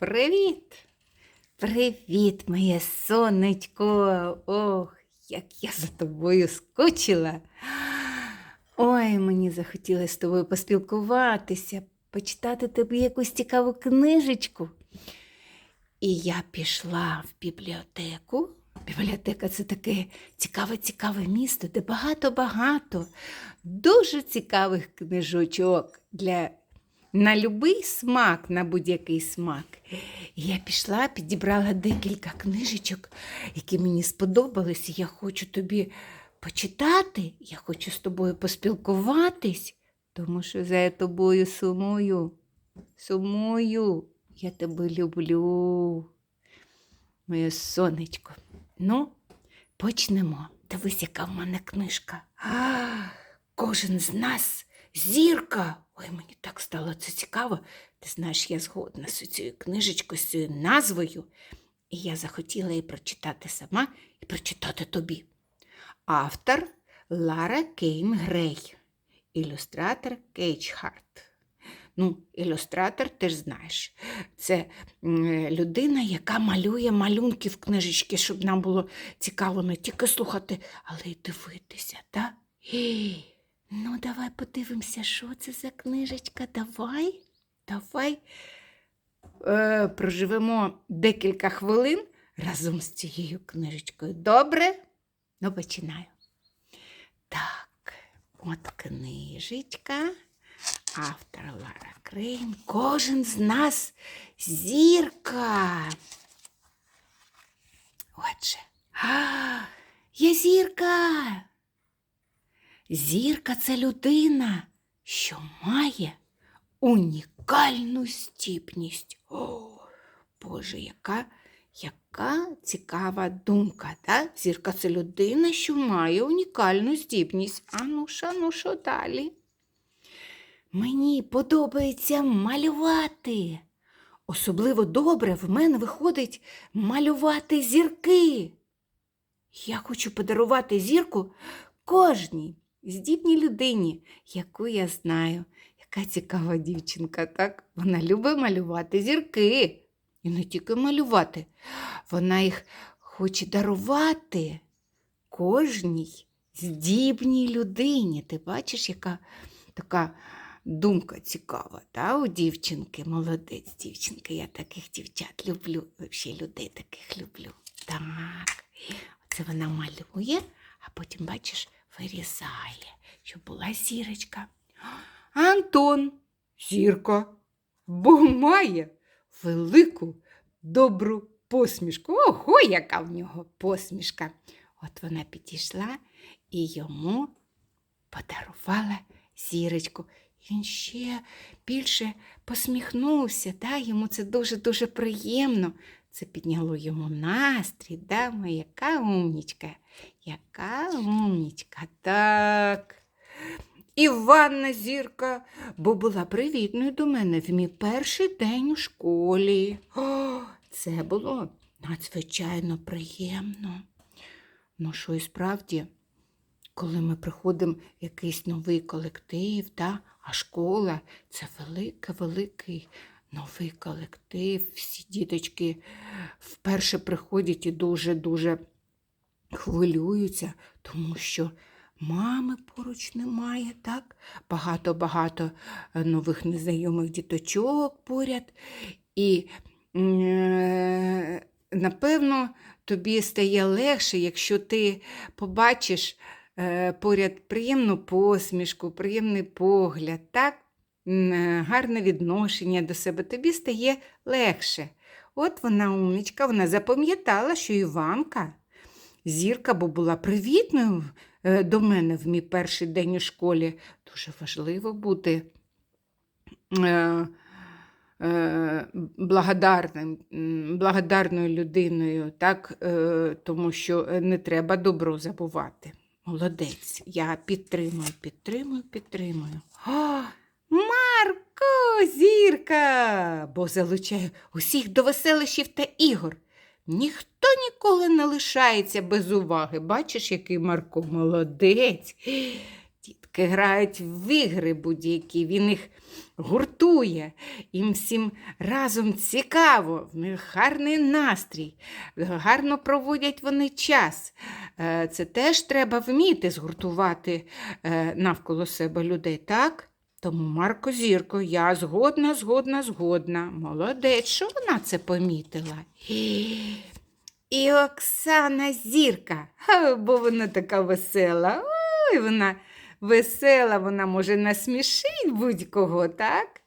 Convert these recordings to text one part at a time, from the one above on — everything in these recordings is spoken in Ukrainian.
Привіт! Привіт, моє сонечко! Ох, як я за тобою скучила. Ой, мені захотілося з тобою поспілкуватися, почитати тобі якусь цікаву книжечку. І я пішла в бібліотеку. Бібліотека це таке цікаве-цікаве місто, де багато-багато дуже цікавих книжочок для на любий смак, на будь-який смак. І я пішла, підібрала декілька книжечок, які мені сподобались, я хочу тобі почитати, я хочу з тобою поспілкуватись, тому що за тобою сумую. Сумую, я тебе люблю, моє сонечко. Ну, почнемо. Дивись, яка в мене книжка. А, кожен з нас зірка. Ой, мені так стало це цікаво. Ти знаєш, я згодна з цією книжечкою, з цією назвою. І я захотіла її прочитати сама і прочитати тобі. Автор Лара Кейн Грей, ілюстратор Кейдж Харт. Ну, ілюстратор, ти ж знаєш, це людина, яка малює малюнки в книжечки, щоб нам було цікаво не тільки слухати, але й дивитися, так? Ну, давай подивимося, що це за книжечка. Давай, давай е, проживемо декілька хвилин разом з цією книжечкою. Добре? Ну, починаю. Так, от книжечка. Автор Лара Крейн. Кожен з нас зірка. Отже. А, я зірка. Зірка це людина, що має унікальну здібність. О, Боже, яка, яка цікава думка. Да? Зірка це людина, що має унікальну здібність. А ну що, ну що далі? Мені подобається малювати. Особливо добре в мене виходить малювати зірки. Я хочу подарувати зірку кожній здібній людині, яку я знаю. Яка цікава дівчинка, так? Вона любить малювати зірки. І не тільки малювати. Вона їх хоче дарувати кожній здібній людині. Ти бачиш, яка така думка цікава, та, у дівчинки. Молодець, дівчинка. Я таких дівчат люблю. Взагалі людей таких люблю. Так. Оце вона малює, а потім, бачиш, вирізає, щоб була зірочка. Антон, зірка, бо має велику добру посмішку. Ого, яка в нього посмішка. От вона підійшла і йому подарувала зірочку. Він ще більше посміхнувся, да? йому це дуже-дуже приємно. Це підняло йому настрій, да? Моя, яка умнічка, яка умнічка, так. Іванна зірка, бо була привітною до мене в мій перший день у школі. О, це було надзвичайно приємно. Ну, що і справді, коли ми приходимо в якийсь новий колектив, да? а школа це великий-великий новий колектив. Всі діточки вперше приходять і дуже-дуже хвилюються, тому що мами поруч немає, так? Багато-багато е, нових незнайомих діточок поряд. І, е, напевно, тобі стає легше, якщо ти побачиш е, поряд приємну посмішку, приємний погляд, так? Е, гарне відношення до себе, тобі стає легше. От вона умничка, вона запам'ятала, що Іванка зірка, бо була привітною е, до мене в мій перший день у школі. Дуже важливо бути е, благодарним, благодарною людиною, так? тому що не треба добро забувати. Молодець, я підтримую, підтримую, підтримую. Марко, зірка, бо залучаю усіх до веселищів та ігор. Ніхто ніколи не лишається без уваги. Бачиш, який Марко молодець. Дітки грають в ігри будь-які, він їх гуртує, їм всім разом цікаво, в них гарний настрій, гарно проводять вони час. Е, Це теж треба вміти згуртувати е, навколо себе людей, так? Тому, Марко Зірко, я згодна, згодна, згодна. Молодець, що вона це помітила? І Оксана Зірка, бо вона така весела. Ой, вона весела, вона може насмішить будь-кого, так?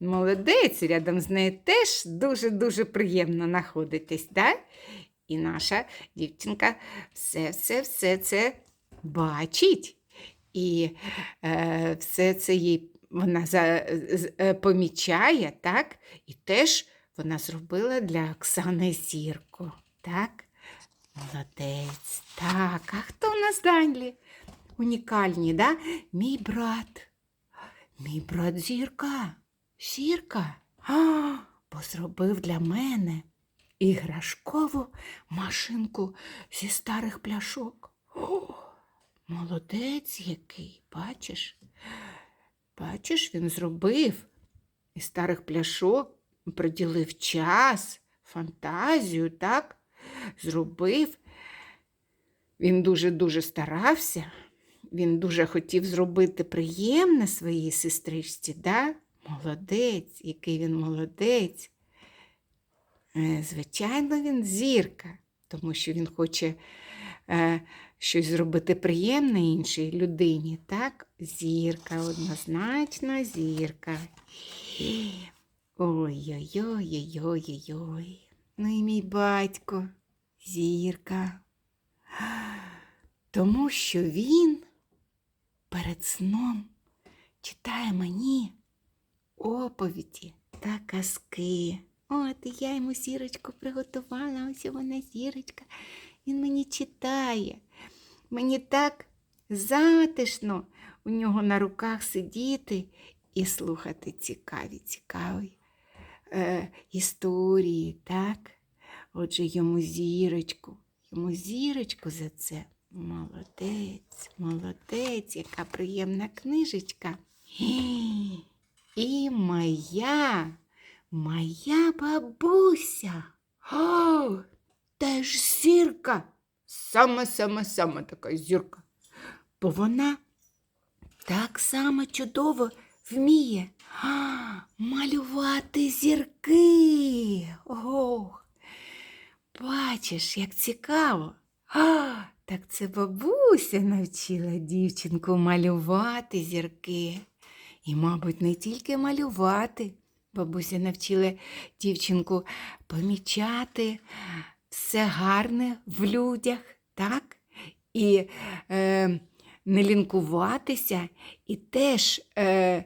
Молодець, рядом з нею теж дуже-дуже приємно знаходитись, так? І наша дівчинка все-все-все це бачить. І е, все це їй вона за, е, помічає, так? І теж вона зробила для Оксани зірку. Так? Молодець. Так, а хто в нас далі? Унікальні, да? Мій брат. Мій брат зірка. Зірка. А, бо зробив для мене іграшкову машинку зі старих пляшок. О, молодець який, бачиш? Бачиш, він зробив із старих пляшок, приділив час, фантазію, так? Зробив. Він дуже-дуже старався. Він дуже хотів зробити приємне своїй сестричці, да? Молодець, який він молодець. Е, Звичайно, він зірка, тому що він хоче щось зробити приємне іншій людині, так? Зірка, однозначно зірка. Ой-ой-ой-ой-ой-ой. Ну і мій батько, зірка. Тому що він перед сном читає мені оповіді та казки. От я йому зірочку приготувала, ось вона зірочка. Він мені читає. Мені так затишно у нього на руках сидіти і слухати цікаві, цікаві е, історії, так? Отже, йому зірочку, йому зірочку за це. Молодець, молодець, яка приємна книжечка. І моя, моя бабуся. О, теж зірка. Саме, саме, саме така зірка. Бо вона так само чудово вміє а, малювати зірки. Ох, бачиш, як цікаво. А, так це бабуся навчила дівчинку малювати зірки. І, мабуть, не тільки малювати. Бабуся навчила дівчинку помічати все гарне в людях, так? І е, не лінкуватися, і теж е,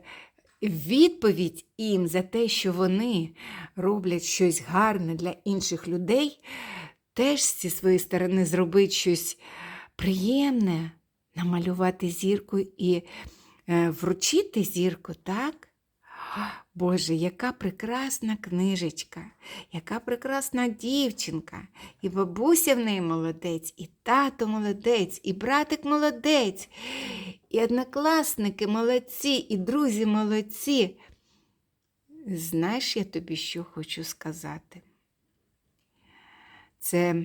відповідь їм за те, що вони роблять щось гарне для інших людей, теж зі своєї сторони зробити щось приємне, намалювати зірку і е, вручити зірку, так? Боже, яка прекрасна книжечка, яка прекрасна дівчинка, і бабуся в неї молодець, і тато молодець, і братик молодець, і однокласники молодці, і друзі молодці. Знаєш, я тобі що хочу сказати? Це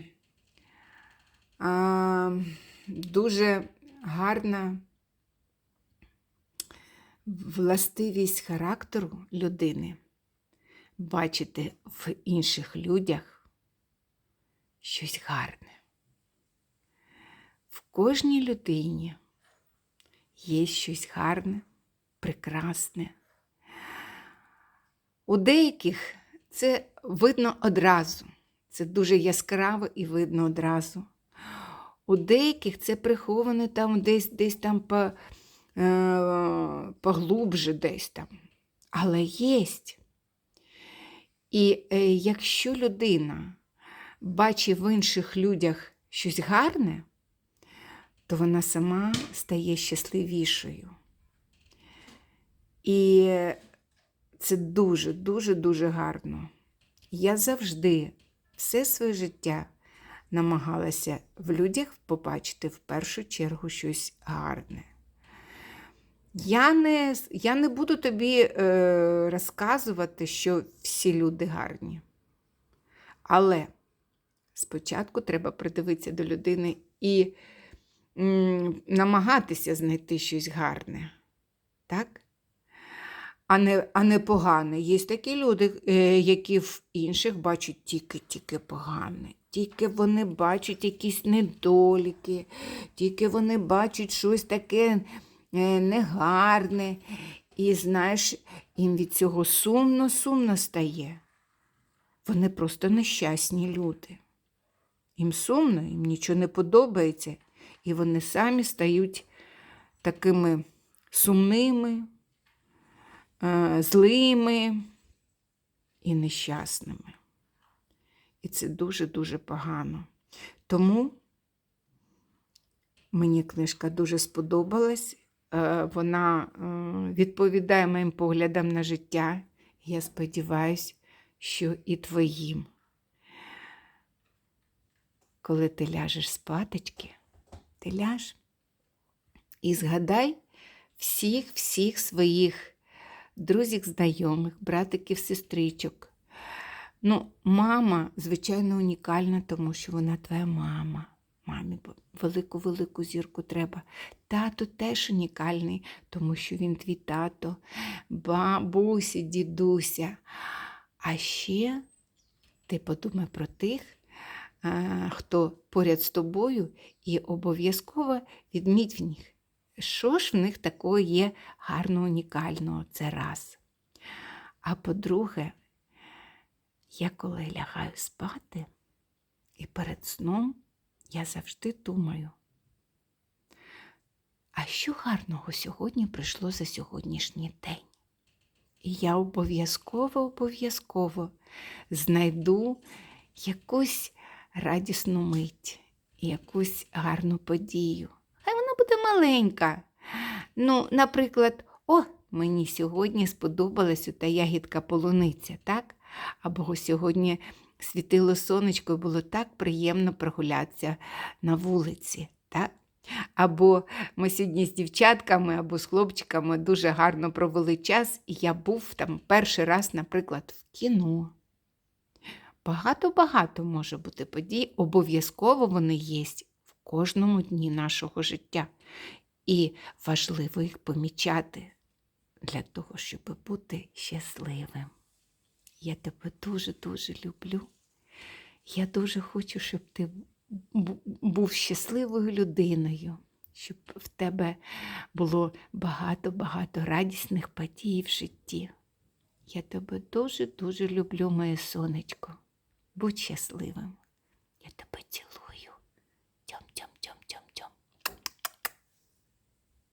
а, дуже гарна властивість характеру людини бачити в інших людях щось гарне. В кожній людині є щось гарне, прекрасне. У деяких це видно одразу, це дуже яскраво і видно одразу. У деяких це приховано там десь десь там по, поглубже десь там. Але єсть. І е, якщо людина бачить в інших людях щось гарне, то вона сама стає щасливішою. І це дуже, дуже, дуже гарно. Я завжди все своє життя намагалася в людях побачити в першу чергу щось гарне. Я не, я не буду тобі е, розказувати, що всі люди гарні. Але спочатку треба придивитися до людини і м, намагатися знайти щось гарне. Так? А не, а не погане. Є такі люди, е, які в інших бачать тільки-тільки погане. Тільки вони бачать якісь недоліки, тільки вони бачать щось таке негарне. І знаєш, їм від цього сумно-сумно стає. Вони просто нещасні люди. Їм сумно, їм нічого не подобається, і вони самі стають такими сумними, е, злими і нещасними. І це дуже-дуже погано. Тому мені книжка дуже сподобалась. Е, Вона е, відповідає моїм поглядам на життя. Я сподіваюся, що і твоїм. Коли ти ляжеш спаточки, ти ляж і згадай всіх-всіх своїх друзів, знайомих, братиків, сестричок. Ну, мама, звичайно, унікальна, тому що вона твоя мама. Мамі велику-велику зірку треба. Тато теж унікальний, тому що він твій тато, бабуся, дідуся. А ще ти подумай про тих, хто поряд з тобою, і обов'язково відміть в них, що ж в них такого є гарно унікального, це раз. А по-друге, я коли лягаю спати, і перед сном я завжди думаю, а що гарного сьогодні прийшло за сьогоднішній день? І я обов'язково, обов'язково знайду якусь радісну мить, якусь гарну подію. Хай вона буде маленька. Ну, наприклад, о, мені сьогодні сподобалась та ягідка полуниця, так? Або сьогодні світило сонечко і було так приємно прогулятися на вулиці. так? Або ми сьогодні з дівчатками або з хлопчиками дуже гарно провели час, і я був там перший раз, наприклад, в кіно. Багато-багато може бути подій, обов'язково вони є в кожному дні нашого життя. І важливо їх помічати для того, щоб бути щасливим. Я тебе дуже-дуже люблю. Я дуже хочу, щоб ти був щасливою людиною, щоб в тебе було багато-багато радісних подій в житті. Я тебе дуже-дуже люблю, моє сонечко. Будь щасливим.